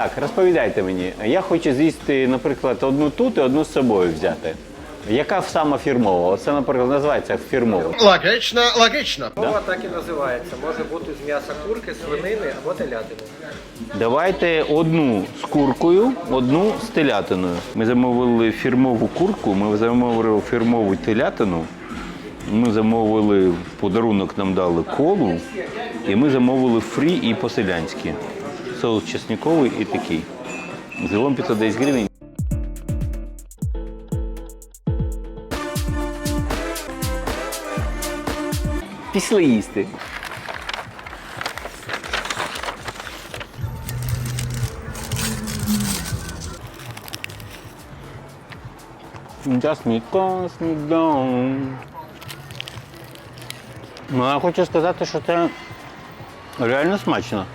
Так, розповідайте мені. Я хочу з'їсти, наприклад, одну тут і одну з собою взяти. Яка сама фірмова? Оце, наприклад, називається фірмова. Логично, логично. Мова так і називається. Може бути з м'яса курки, свинини або телятини. Давайте одну з куркою, одну з телятиною. Ми замовили фірмову курку, ми замовили фірмову телятину. Ми замовили подарунок нам дали колу, і ми замовили фрі і по-селянськи. Соус чесниковий і такий. Загалом 510 гривень. Після їсти. Just me down. Ну, я хочу сказати, що це реально смачно.